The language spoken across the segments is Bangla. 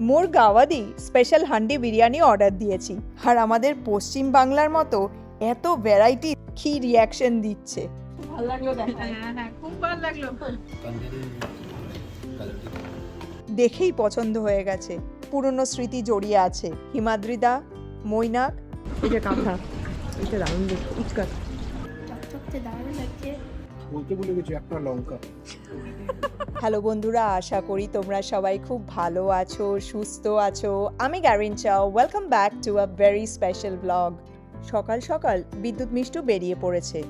মোর গাওয়াদি স্পেশাল হান্ডি বিরিয়ানি অর্ডার দিয়েছি। আর আমাদের পশ্চিম বাংলার মতো এত ভ্যারাইটি কি রিয়াকশন দিচ্ছে? ভালো লাগল দেখা হ্যাঁ হ্যাঁ খুব ভালো লাগল। দেখেই পছন্দ হয়ে গেছে। পুরনো স্মৃতি জড়িয়ে আছে। হিমাদ্রিদা মৈনাক। এটা কাঁথা এটা দারুণ চকচকতে দারুণ লাগছে। বলতে ভুলে গেছি একটা লঙ্কা। হ্যালো বন্ধুরা, আশা করি তোমরা সবাই খুব ভালো আছো, সুস্থ আছো। আমি গ্যারিন চাও welcome back to a very special blog সকাল সকাল বিদ্যুৎ মিষ্টু বেরিয়ে পড়েছে।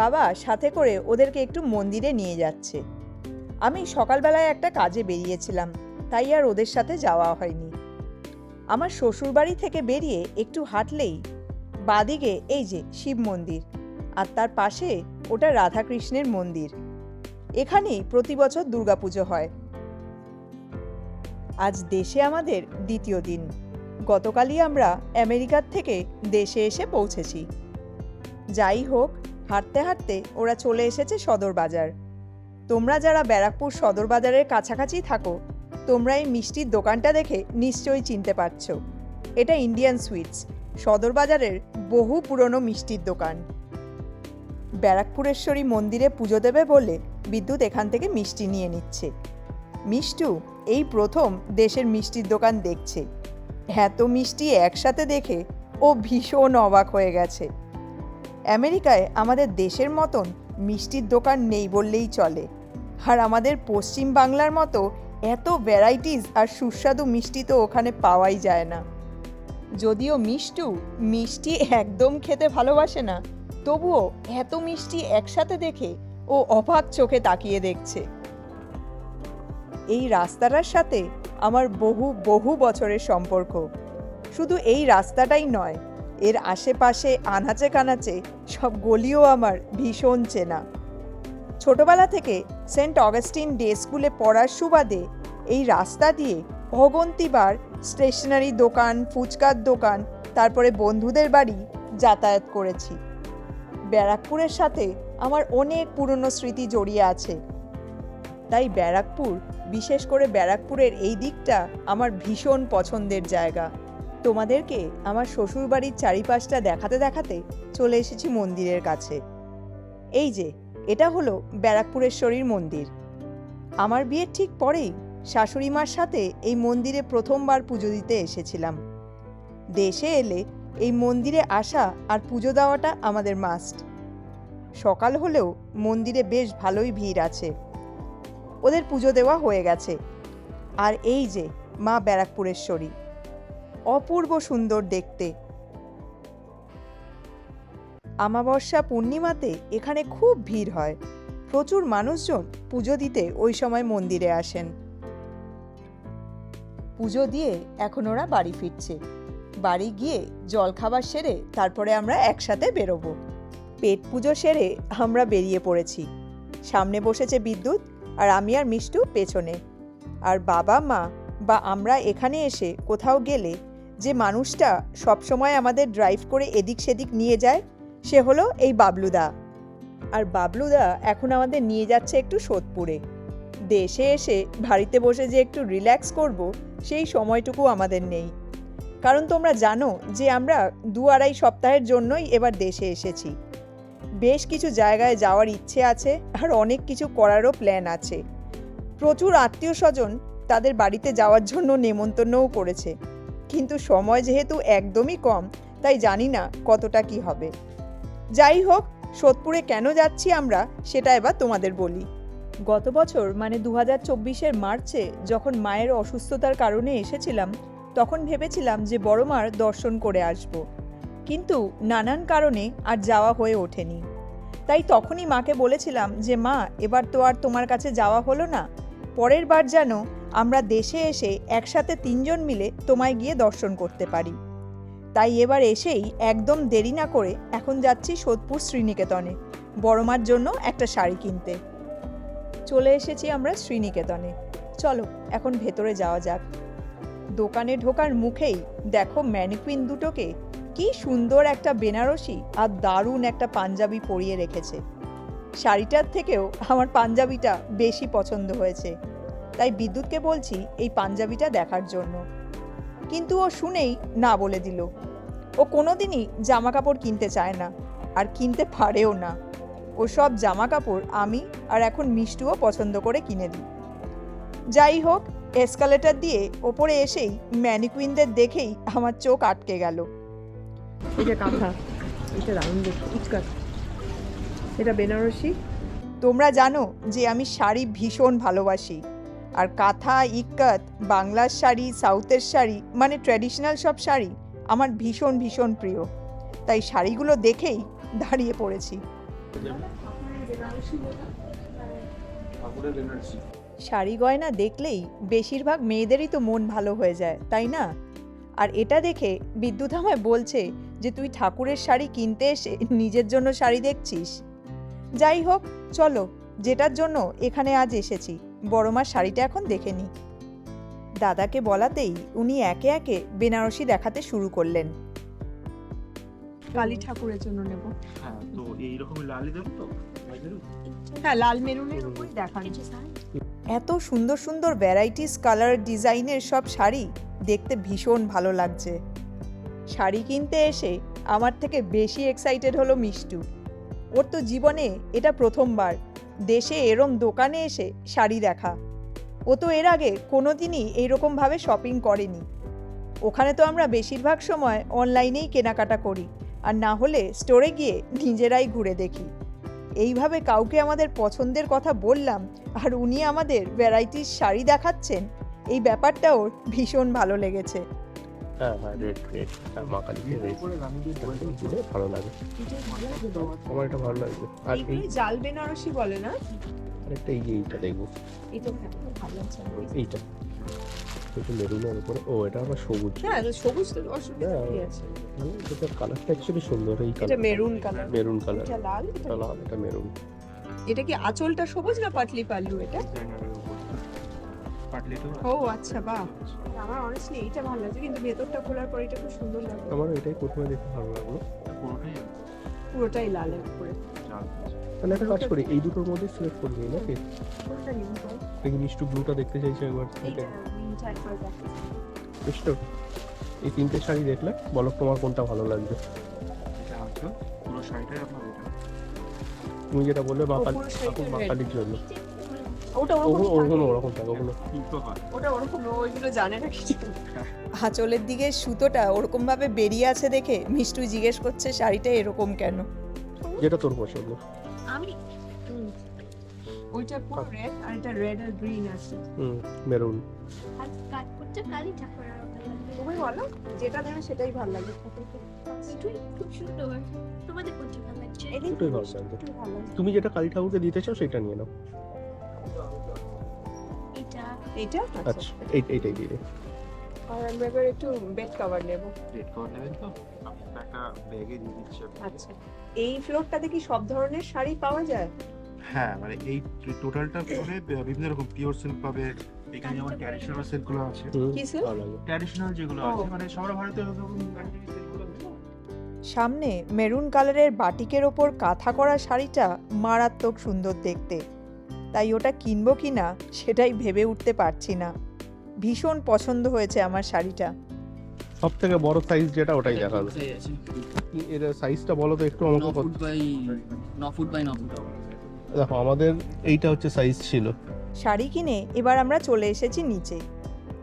বাবা, সাথে করে ওদেরকে একটু মন্দিরে নিয়ে যাচ্ছে। আমি সকালবেলায় একটা কাজে বেরিয়েছিলাম, তাই আর ওদের সাথে যাওয়া হয়নি। আমার শ্বশুরবাড়ি থেকে বেরিয়ে একটু হাঁটলেই বাদিকে এই যে শিব মন্দির, আর তার পাশে ওটা রাধাকৃষ্ণের মন্দির। এখানেই প্রতি বছর দুর্গাপুজো হয়। আজ দেশে আমাদের দ্বিতীয় দিন। গতকালই আমরা আমেরিকার থেকে দেশে এসে পৌঁছেছি। যাই হোক, হাঁটতে হাঁটতে ওরা চলে এসেছে সদর বাজার। তোমরা যারা ব্যারাকপুর সদর বাজারের কাছাকাছি থাকো, তোমরা এই মিষ্টির দোকানটা দেখে নিশ্চয়ই চিনতে পারছ। এটা ইন্ডিয়ান সুইটস, সদর বাজারের বহু পুরনো মিষ্টির দোকান। ব্যারাকপুরেশ্বরী মন্দিরে পুজো দেবে বলে বিদ্যুৎ এখান থেকে মিষ্টি নিয়ে নিচ্ছে। মিষ্টু, এই প্রথম দেশের মিষ্টির দোকান দেখছে। এত মিষ্টি একসাথে দেখে ও ভীষণ অবাক হয়ে গেছে। আমেরিকায় আমাদের দেশের মতন মিষ্টির দোকান নেই বললেই চলে। আর আমাদের পশ্চিম বাংলার মতো এত ভ্যারাইটিস আর সুস্বাদু মিষ্টি তো ওখানে পাওয়াই যায় না। যদিও মিষ্টু মিষ্টি একদম খেতে ভালোবাসে না, তবুও এত মিষ্টি একসাথে দেখে ও অবাক চোখে তাকিয়ে দেখছে। এই রাস্তাটার সাথে আমার বহু বহু বছরের সম্পর্ক। শুধু এই রাস্তাটাই নয়, এর আশেপাশে, আনাচে কানাচে সব গলিও আমার ভীষণ চেনা। ছোটবেলা থেকে সেন্ট অগাস্টিন ডে স্কুলে পড়ার সুবাদে এই রাস্তা দিয়ে অগন্তিবার স্টেশনারি দোকান, ফুচকার দোকান, তারপরে বন্ধুদের বাড়ি যাতায়াত করেছি। ব্যারাকপুরের সাথে আমার অনেক পুরনো স্মৃতি জড়িয়ে আছে। তাই ব্যারাকপুর, বিশেষ করে ব্যারাকপুরের এই দিকটা আমার ভীষণ পছন্দের জায়গা। তোমাদেরকে আমার শ্বশুরবাড়ির চারিপাশটা দেখাতে দেখাতে চলে এসেছি মন্দিরের কাছে। এই যে, এটা হলো ব্যারাকপুরেশ্বরীর মন্দির। আমার বিয়ের ঠিক পরেই শাশুড়ি মার সাথে এই মন্দিরে প্রথমবার পুজো দিতে এসেছিলাম। দেশে এলে এই মন্দিরে আসা আর পুজো দেওয়াটা আমাদের মাস্ট সকাল হলেও মন্দিরে বেশ ভালোই ভিড় আছে। ওদের পুজো দেওয়া হয়ে গেছে। আর এই যে মা ব্যারাকপুরেশ্বরী। অপূর্ব সুন্দর দেখতে। আমাবস্যা পূর্ণিমাতে এখানে খুব ভিড় হয়। প্রচুর মানুষজন পুজো দিতে ওই সময় মন্দিরে আসেন। পুজো দিয়ে এখন ওরা বাড়ি ফিরছে। বাড়ি গিয়ে জলখাবার সেরে তারপরে আমরা একসাথে বেরোবো। পেট পুজো সেরে আমরা বেরিয়ে পড়েছি। সামনে বসেছে বিদ্যুৎ আর আমি আর মিষ্টু পেছনে। আর বাবা, মা বা আমরা এখানে এসে কোথাও গেলে যে মানুষটা সবসময় আমাদের ড্রাইভ করে এদিক সেদিক নিয়ে যায়, সে হলো এই বাবলুদা। আর বাবলুদা এখন আমাদের নিয়ে যাচ্ছে একটু সোদপুরে। দেশে এসে বাড়িতে বসে যে একটু রিল্যাক্স করব, সেই সময়টুকু আমাদের নেই। কারণ তোমরা জানো যে আমরা দু আড়াই সপ্তাহের জন্যই এবার দেশে এসেছি। বেশ কিছু জায়গায় যাওয়ার ইচ্ছে আছে আর অনেক কিছু করারও প্ল্যান আছে। প্রচুর আত্মীয় স্বজন তাদের বাড়িতে যাওয়ার জন্য নেমন্তন্নও করেছে। কিন্তু সময় যেহেতু একদমই কম, তাই জানি না কতটা কি হবে। যাই হোক, সোদপুরে কেন যাচ্ছি আমরা সেটা এবার তোমাদের বলি। গত বছর মানে দু হাজার চব্বিশের মার্চে যখন মায়ের অসুস্থতার কারণে এসেছিলাম, তখন ভেবেছিলাম যে বড় মার দর্শন করে আসব। কিন্তু নানান কারণে আর যাওয়া হয়ে ওঠেনি। তাই তখনই মাকে বলেছিলাম যে, মা, এবার তো আর তোমার কাছে যাওয়া হলো না। পরের বার যেন আমরা দেশে এসে একসাথে তিনজন মিলে তোমায় গিয়ে দর্শন করতে পারি। তাই এবার এসেই একদম দেরি না করে এখন যাচ্ছি সোদপুর শ্রীনিকেতনে, বড়মার জন্য একটা শাড়ি কিনতে। চলে এসেছি আমরা শ্রীনিকেতনে। চলো, এখন ভেতরে যাওয়া যাক। দোকানে ঢোকার মুখেই দেখো ম্যানিকুইন দুটোকে কি সুন্দর একটা বেনারসি আর দারুণ একটা পাঞ্জাবি পরিয়ে রেখেছে। শাড়িটার থেকেও আমার পাঞ্জাবিটা বেশি পছন্দ হয়েছে। তাই বিদ্যুৎকে বলছি এই পাঞ্জাবিটা দেখার জন্য। কিন্তু ও শুনেই না বলে দিল। ও কোনোদিনই জামা কাপড় কিনতে চায় না, আর কিনতে পারেও না। ও সব জামা কাপড় আমি আর এখন মিষ্টুও পছন্দ করে কিনে দিই। যাই হোক এসকালেটার দিয়ে ওপরে এসেই ম্যানিকুইনদের দেখেই আমার চোখ আটকে গেল। এটা কাঁথা, এটা দারুণ উচকাট এটা বেনারসি। তোমরা জানো যে আমি শাড়ি ভীষণ ভালোবাসি। আর কাঁথা, ইক্কাত, বাংলার শাড়ি, সাউথের শাড়ি মানে ট্র্যাডিশনাল সব শাড়ি আমার ভীষণ ভীষণ প্রিয়। তাই শাড়িগুলো দেখেই দাঁড়িয়ে পড়েছি। শাড়ি গয়না দেখলেই বেশিরভাগ মেয়েদেরই তো মন ভালো হয়ে যায়, তাই না? আর এটা দেখে বিদ্যুৎ আমায় বলছে যে তুই ঠাকুরের শাড়ি কিনতে এসে নিজের জন্য শাড়ি দেখছিস? যাই হোক চলো যেটার জন্য এখানে আজ এসেছি বড় মার শাড়িটা এখন দেখে নিই দাদাকে বলাতেই উনি একে একে বেনারসি দেখাতে শুরু করলেন। কালী ঠাকুরের জন্য নেব। হ্যাঁ তো এইরকম লালই দেবো তো? হ্যাঁ লাল মেরুনের উপরই দেখান। এত সুন্দর সুন্দর ভ্যারাইটিস কালার ডিজাইনের সব শাড়ি দেখতে ভীষণ ভালো লাগছে। শাড়ি কিনতে এসে আমার থেকে বেশি এক্সাইটেড হলো মিষ্টু। ওর তো জীবনে এটা প্রথমবার। দেশে এরম দোকানে এসে শাড়ি দেখা। ও তো এর আগে কোনোদিনই এইরকমভাবে শপিং করেনি। ওখানে তো আমরা বেশিরভাগ সময় অনলাইনেই কেনাকাটা করি, আর না হলে স্টোরে গিয়ে নিজেরাই ঘুরে দেখি। এইভাবে কাউকে আমাদের পছন্দের কথা বললাম, আর উনি আমাদের ভ্যারাইটিস শাড়ি দেখাচ্ছেন, এই ব্যাপারটা ওর ভীষণ ভালো লেগেছে। হ্যাঁ হ্যাঁ রেড রেড হ্যাঁ মা কালীকে রেড দিলে ভালো লাগে আমার এটা ভালো লাগবে আর এই জাল বেনারসি বলে না? আরেকটা এই যে এইটা দেখব। এটা এইটা। একটু মেরুনের উপরে। ও এটা আবার সবুজ। হ্যাঁ সবুজ তো অসুবিধা হ্যাঁ। কি আছে? মানে এটা কালারটা অ্যাকচুয়ালি সুন্দর এই এটা colour maroon colour maroon colour এটা লাল এটা এটা লাল এটা মেরুন এটা কি আঁচলটা সবুজ না পাটলি পাল্লু এটা? ও আচ্ছা বাহ। আমার অনেস্টলি এইটা ভালো লাগছে কিন্তু ভেতরটা খোলার পর এটা খুব সুন্দর লাগবে আমার এটাই প্রথমে দেখে ভালো লাগল। পুরোটাই? লালের উপরে। তাহলে একটা কাজ করি এই দুটোর মধ্যে সিলেক্ট করে নিই নাকি? কোনটা নিব বল? দেখি মিষ্টু ব্লুটা দেখতে চাইছি একবার। মিষ্টু এই তিনটে শাড়ি দেখলে বলো তোমার কোনটা ভালো লাগবে। পুরো শাড়িটাই আপনার এটা তুমি যেটা বললে red। কালীর জন্য। ওটা ওরকম ওগুলো ওরকম থাকে ওগুলো। ওটা ওরকম ওইগুলো জানে না কিছু। আঁচলের দিকে সুতোটা ওরকমভাবে বেরিয়ে আছে দেখে মিষ্টু জিজ্ঞেস করছে শাড়িটা এরকম কেন? যেটা তোর পছন্দ। আমি ওইটা পুরো রেড আর এটা রেড আর গ্রিন আছে। হুম মেরুন আর কাজ করতে কালি ঠাকুর তুমি বলো যেটা দেবে সেটাই ভালো লাগে। খুব সুন্দর। তোমাদের কোনটা ভালো লাগছে। তুমি যেটা কালী ঠাকুরকে দিতে চাও সেটা নিয়ে নাও। এইটা? আচ্ছা এই এইটাই দিয়ে আর এবার একটু বেড কভার নেব। রেড কভার নেবেন তো? একটা ব্যাগে দিয়ে দিচ্ছি আচ্ছা। এই ফ্লোরটাতে কি সব ধরনের শাড়ি পাওয়া যায়? হ্যাঁ মানে এই টোটালটা করে বিভিন্ন রকম পিওর সিল্ক পাবে। এখানে যেমন ট্র্যাডিশনাল সিল্কগুলো আছে। কি ট্র্যাডিশনাল যেগুলো আছে মানে সবার ভারতে এরকম সামনে মেরুন কালারের বাটিকের ওপর কাঁথা করা শাড়িটা মারাত্মক সুন্দর দেখতে। তাই ওটা কিনবো কি না সেটাই ভেবে উঠতে পারছি না। ভীষণ পছন্দ হয়েছে আমার শাড়িটা। সব থেকে বড় সাইজ যেটা ওটাই দেখাবে এর সাইজটা বলো তো একটু আমাকে কত- ফুট বাই ন ফুট বাই ন ফুট দেখো আমাদের এইটা হচ্ছে সাইজ ছিল। শাড়ি কিনে এবার আমরা চলে এসেছি নিচে।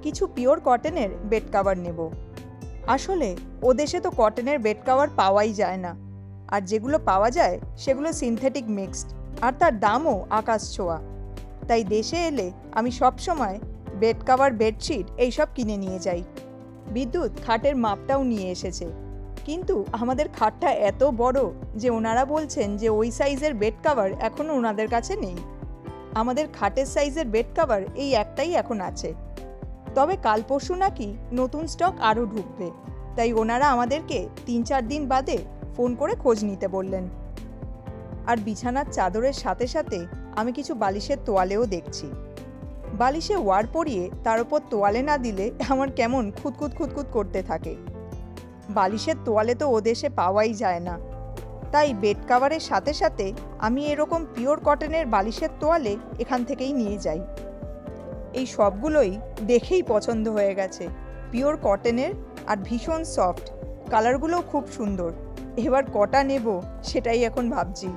কিছু পিওর কটনের বেড কাভার নেব। আসলে ও দেশে তো কটনের বেড কাভার পাওয়াই যায় না। আর যেগুলো পাওয়া যায় সেগুলো সিনথেটিক মিক্সড আর তার দামও আকাশ ছোঁয়া। তাই দেশে এলে আমি সবসময় বেড কাভার, বেডশিট এইসব কিনে নিয়ে যাই। বিদ্যুৎ খাটের মাপটাও নিয়ে এসেছে। কিন্তু আমাদের খাটটা এত বড় যে ওনারা বলছেন যে ওই সাইজের বেড কাভার এখনও ওনাদের কাছে নেই। আমাদের খাটের সাইজের বেড কাভার এই একটাই এখন আছে। তবে কাল পরশু নাকি নতুন স্টক আরও ঢুকবে। তাই ওনারা আমাদেরকে তিন চার দিন বাদে ফোন করে খোঁজ নিতে বললেন। আর বিছানার চাদরের সাথে সাথে আমি কিছু বালিশের তোয়ালেও দেখছি। বালিশে ওয়ার পরিয়ে তার উপর তোয়ালে না দিলে আমার কেমন খুঁতখুত খুঁতখুত করতে থাকে। বালিশের তোয়ালে তো ও দেশে পাওয়াই যায় না। তাই বেড কাভারের সাথে সাথে আমি এরকম পিওর কটনের বালিশের তোয়ালে এখান থেকেই নিয়ে যাই। এই সবগুলোই দেখেই পছন্দ হয়ে গেছে। পিওর কটনের আর ভীষণ সফট। কালারগুলোও খুব সুন্দর। এবার কটা নেব সেটাই এখন ভাবছি।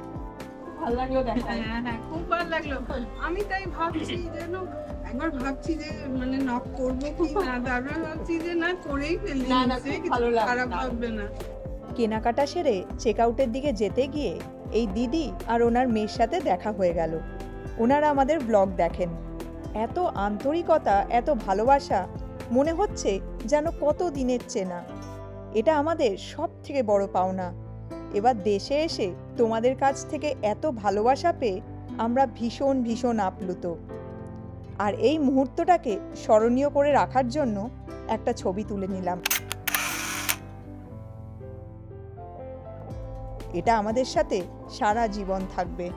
ভালো লাগল দেখা হ্যাঁ। হ্যাঁ খুব ভালো লাগল। আমি তাই ভাবছি যেন একবার ভাবছি যে মানে নক করব কি না তারপরে ভাবছি যে না করেই ফেলি না, না, ভালো খারাপ ভাববে না। কেনাকাটা সেরে চেক আউটের দিকে যেতে গিয়ে এই দিদি আর ওনার মেয়ের সাথে দেখা হয়ে গেল। ওনারা আমাদের ব্লগ দেখেন। এত আন্তরিকতা এত ভালোবাসা মনে হচ্ছে যেন কত দিনের চেনা। এটা আমাদের সব থেকে বড় পাওনা। এবার দেশে এসে তোমাদের কাছ থেকে এত ভালোবাসা পেয়ে আমরা ভীষণ ভীষণ আপ্লুত। আর এই মুহূর্তটাকে স্মরণীয় করে রাখার জন্য একটা ছবি তুলে নিলাম। এটা আমাদের সাথে সারা জীবন থাকবে।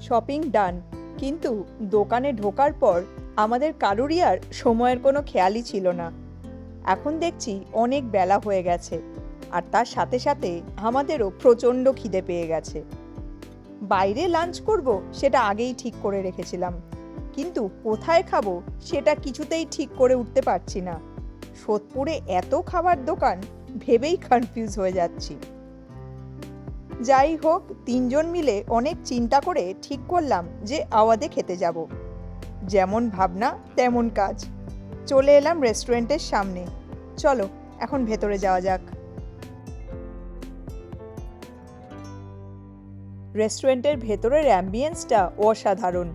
Shopping done. কিন্তু দোকানে ঢোকার পর আমাদের কারুরই আর সময়ের কোনো খেয়ালই ছিল না। এখন দেখছি অনেক বেলা হয়ে গেছে। আর তার সাথে সাথে আমাদেরও প্রচণ্ড খিদে পেয়ে গেছে। বাইরে লাঞ্চ করব সেটা আগেই ঠিক করে রেখেছিলাম। কিন্তু কোথায় খাব সেটা কিছুতেই ঠিক করে উঠতে পারছি না। সোদপুরে এত খাবার দোকান, ভেবেই কনফিউজ হয়ে যাচ্ছি। যাই হোক, তিনজন মিলে অনেক চিন্তা করে ঠিক করলাম যে আওয়াদে খেতে যাব। যেমন ভাবনা, তেমন কাজ। চলে এলাম রেস্টুরেন্টের সামনে। চলো, এখন ভেতরে যাওয়া যাক। রেস্টুরেন্টের ভেতরের অ্যাম্বিয়েন্সটা অসাধারণ।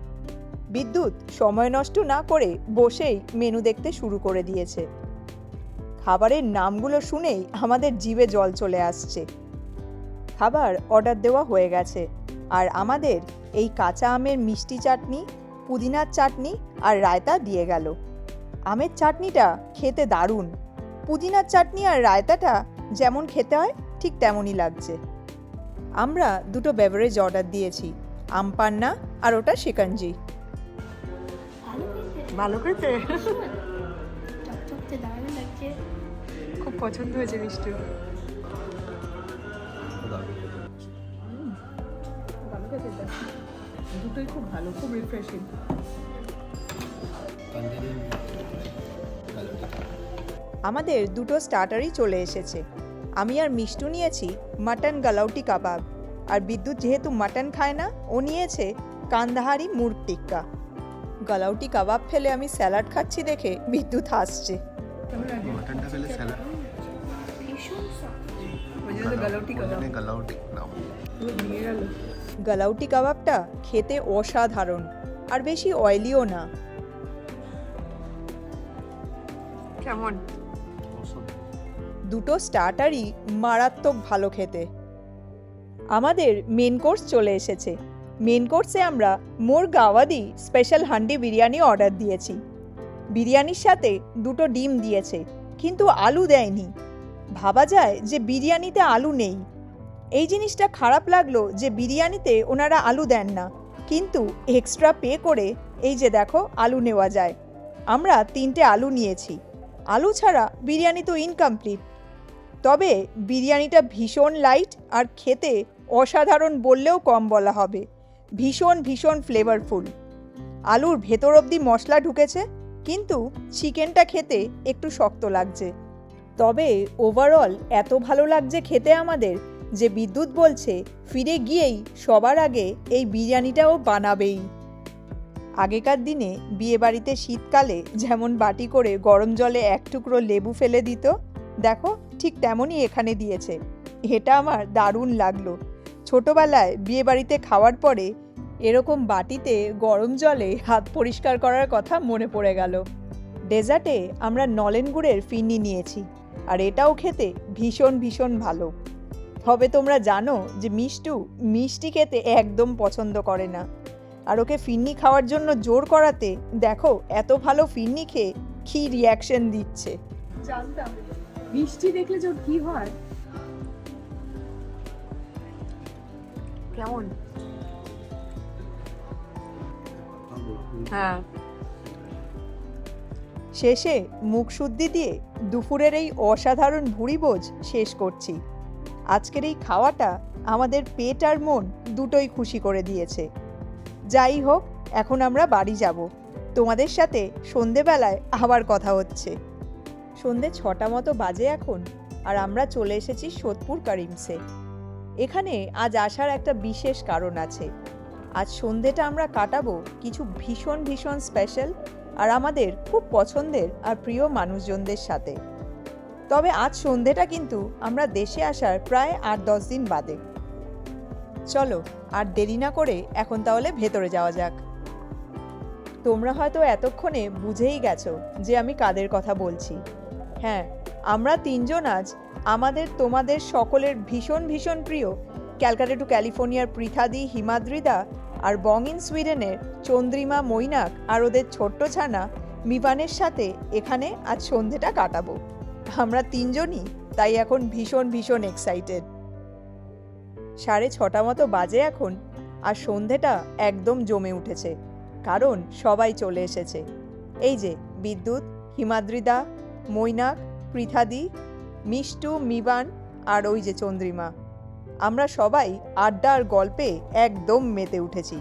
বিদ্যুৎ সময় নষ্ট না করে বসেই মেনু দেখতে শুরু করে দিয়েছে। খাবারের নামগুলো শুনেই আমাদের জিভে জল চলে আসছে। খাবার অর্ডার দেওয়া হয়ে গেছে আর আমাদের এই কাঁচা আমের মিষ্টি চাটনি, পুদিনার চাটনি আর রায়তা দিয়ে গেল। আমের চাটনিটা খেতে দারুণ। পুদিনার চাটনি আর রায়তাটা যেমন খেতে হয়, ঠিক তেমনই লাগছে। আমরা দুটো বেভারেজ অর্ডার দিয়েছি আম পান্না আর ওটা শিকঞ্জি। ভালো খেতে। খুব পছন্দ হয়েছে মিষ্টি। দুটোই খুব ভালো খুব রিফ্রেশিং আমাদের দুটো স্টার্টারই চলে এসেছে। আমি আর মিষ্টু নিয়েছি মাটন গালাউটি কাবাব। আর বিদ্যুৎ যেহেতু মাটন খায় না ও নিয়েছে কান্দাহারি মুরগ টিক্কা। গালাউটি কাবাব ফেলে আমি স্যালাড খাচ্ছি দেখে বিদ্যুৎ হাসছে। গালাউটি কাবাবটা খেতে অসাধারণ আর বেশি অয়েলিও না। কেমন? দুটো স্টার্টারই মারাত্মক ভালো খেতে। আমাদের মেন কোর্স চলে এসেছে। মেন কোর্সে আমরা মোর গাওয়াদি স্পেশাল হান্ডি বিরিয়ানি অর্ডার দিয়েছি। বিরিয়ানির সাথে দুটো ডিম দিয়েছে, কিন্তু আলু দেয়নি। ভাবা যায় যে বিরিয়ানিতে আলু নেই। এই জিনিসটা খারাপ লাগল যে বিরিয়ানিতে ওনারা আলু দেন না। কিন্তু এক্সট্রা পে করে এই যে দেখো আলু নেওয়া যায়। আমরা তিনটে আলু নিয়েছি। আলু ছাড়া বিরিয়ানি তো ইনকমপ্লিট তবে বিরিয়ানিটা ভীষণ লাইট আর খেতে অসাধারণ বললেও কম বলা হবে। ভীষণ ভীষণ ফ্লেভারফুল আলুর ভেতর অবধি মশলা ঢুকেছে, কিন্তু চিকেনটা খেতে একটু শক্ত লাগছে। তবে ওভারঅল এত ভালো লাগছে খেতে আমাদের যে বিদ্যুৎ বলছে, ফিরে গিয়েই সবার আগে এই বিরিয়ানিটাও বানাবেই। আগেকার দিনে বিয়েবাড়িতে শীতকালে যেমন বাটি করে গরম জলে এক টুকরো লেবু ফেলে দিত দেখো, ঠিক তেমনই এখানে দিয়েছে। এটা আমার দারুণ লাগল। ছোটবেলায় বিয়েবাড়িতে খাওয়ার পরে এরকম বাটিতে গরম জলে হাত পরিষ্কার করার কথা মনে পড়ে গেল। ডেজার্টে আমরা নলেন গুড়ের ফিন্নি নিয়েছি, আর এটাও খেতে ভীষণ ভীষণ ভালো। তবে তোমরা জানো যে মিষ্টু মিষ্টি খেতে একদম পছন্দ করে না। আর ওকে ফিন্নি খাওয়ার জন্য জোর করাতে দেখো, এত ভালো ফিন্নি খেয়ে কি রিয়াকশন দিচ্ছে। জানতাম। মিষ্টি দেখলে যে কি হয়? কেমন? হ্যাঁ। শেষে মুখ শুদ্ধি দিয়ে দুপুরের এই অসাধারণ ভুড়িভোজ শেষ করছি। আজকের এই খাওয়াটা আমাদের পেট আর মন দুটোই খুশি করে দিয়েছে। যাই হোক, এখন আমরা বাড়ি যাব। তোমাদের সাথে সন্ধেবেলায় আবার কথা হচ্ছে। সন্ধে ছটা মতো বাজে এখন, আর আমরা চলে এসেছি সোদপুর কারিমসে। এখানে আজ আসার একটা বিশেষ কারণ আছে। আজ সন্ধেটা আমরা কাটাবো কিছু ভীষণ ভীষণ স্পেশাল আর আমাদের খুব পছন্দের আর প্রিয় মানুষজনদের সাথে। তবে আজ সন্ধেটা কিন্তু আমরা দেশে আসার প্রায় আট দশ দিন বাদে। চলো, আর দেরি না করে এখন তাহলে ভেতরে যাওয়া যাক। তোমরা হয়তো এতক্ষণে বুঝেই গেছো যে আমি কাদের কথা বলছি। হ্যাঁ আমরা তিনজন আজ আমাদের তোমাদের সকলের ভীষণ ভীষণ প্রিয় ক্যালকাটা টু ক্যালিফোর্নিয়ার পৃথাদি হিমাদ্রিদা আর বং ইন সুইডেনের চন্দ্রিমা মৈনাক আর ওদের ছোট্ট ছানা মিবানের সাথে এখানে আজ সন্ধেটা কাটাবো। আমরা তিনজনই তাই এখন ভীষণ ভীষণ এক্সাইটেড সাড়ে ছটা মতো বাজে এখন আর সন্ধেটা একদম জমে উঠেছে, কারণ সবাই চলে এসেছে। এই যে বিদ্যুৎ, হিমাদ্রিদা মৈনাক, পৃথাদি, মিষ্টু, মিবান আর ওই যে চন্দ্রিমা। আমরা সবাই আড্ডার গল্পে একদম মেতে উঠেছি।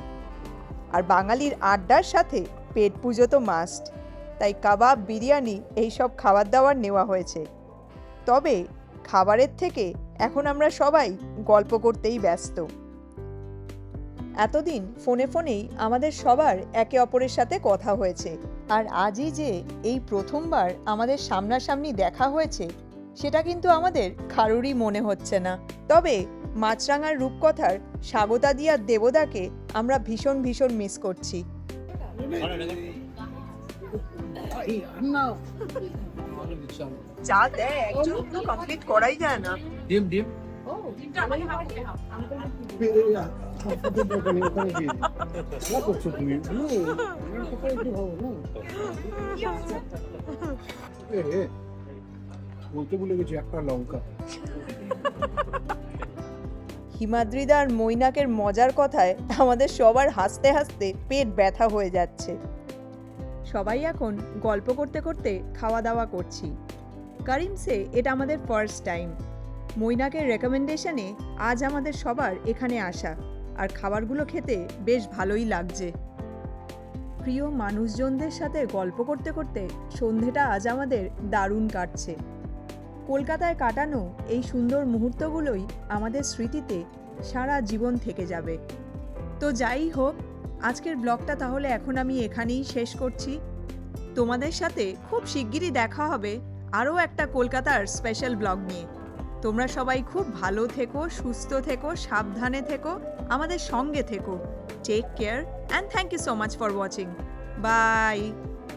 আর বাঙালির আড্ডার সাথে পেট পুজো তো মাস্ট তাই কাবাব, বিরিয়ানি এইসব খাবার দাবার নেওয়া হয়েছে। তবে খাবারের থেকে এখন আমরা সবাই গল্প করতেই ব্যস্ত। এতদিন ফোনে ফোনেই আমাদের সবার একে অপরের সাথে কথা হয়েছে। আর আজই যে এই প্রথমবার আমাদের সামনাসামনি দেখা হয়েছে সেটা কিন্তু আমাদের কারোরই মনে হচ্ছে না। তবে মাছরাঙার রূপকথার স্বাগতা দিয়ার দেবদাকে আমরা ভীষণ ভীষণ মিস করছি। চা দেয় একজন কমপ্লিট করাই যায় না। ডিম ডিম। হিমাদ্রিদার মৈনাকের মজার কথায় আমাদের সবার হাসতে হাসতে পেট ব্যথা হয়ে যাচ্ছে। সবাই এখন গল্প করতে করতে খাওয়া দাওয়া করছি। কারিমসে এটা আমাদের ফার্স্ট টাইম মৈনাকের রেকমেন্ডেশনে আজ আমাদের সবার এখানে আসা। আর খাবারগুলো খেতে বেশ ভালোই লাগছে। প্রিয় মানুষজনদের সাথে গল্প করতে করতে সন্ধেটা আজ আমাদের দারুণ কাটছে। কলকাতায় কাটানো এই সুন্দর মুহূর্তগুলোই আমাদের স্মৃতিতে সারা জীবন থেকে যাবে। তো যাই হোক, আজকের ব্লগটা তাহলে এখন আমি এখানেই শেষ করছি। তোমাদের সাথে খুব শিগগিরই দেখা হবে আরও একটা কলকাতার স্পেশাল ব্লগ নিয়ে। তোমরা সবাই খুব ভালো থেকো, সুস্থ থেকো, সাবধানে থেকো, আমাদের সঙ্গে থেকো। Take care and thank you so much for watching bye